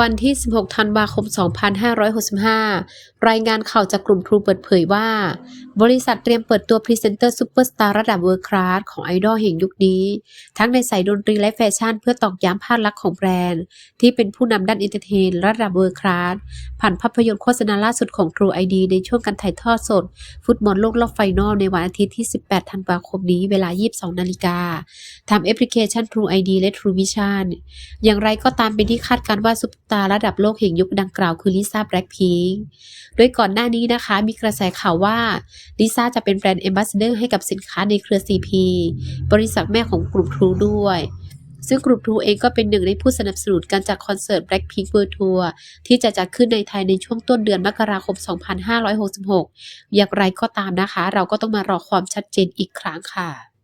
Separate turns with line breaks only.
วันที่ 16 ธันวาคม 2565 รายงานข่าวจากกลุ่มทรูเปิดเผยว่า บริษัทเตรียมเปิดตัวพรีเซนเตอร์ซูเปอร์สตาร์ระดับเวิร์คลาสของไอดอลแห่งยุคนี้ ทั้งในสายดนตรีและแฟชั่นเพื่อตอกย้ำภาพลักษณ์ของแบรนด์ ที่เป็นผู้นำด้านเอนเตอร์เทนระดับเวิร์คลาสผ่านภาพยนตร์โฆษณาล่าสุดของ True ID ในช่วงการถ่ายทอดสด ฟุตบอลโลกรอบไฟนอลในวันอาทิตย์ที่ 18 ธันวาคมนี้เวลา 22 นาฬิกาทางแอปพลิเคชัน True ID และ True Vision อย่างไรก็ตามเป็นที่คาดการณ์ว่าซุปตาระดับโลกแห่งยุคดังกล่าวคือลิซ่าแบล็คพิงค์โดยก่อนหน้านี้นะคะ มีกระแสข่าวว่าลิซ่าจะเป็นแบรนด์ a อ b a s s a d o r ให้กับสินค้าในเครือ CP บริษัทแม่ของกลุ่ม True ด้วยซึ่งกลุ่ม True เองก็เป็นหนึ่งในผู้สนับสนุนการจัดคอนเสิร์ต Blackpink World Tour ที่จะจัดขึ้นในไทยในช่วงต้นเดือนมกราคม 2566 อย่างไรก็ตามนะคะ เราก็ต้องมารอความชัดเจนอีกครั้งค่ะ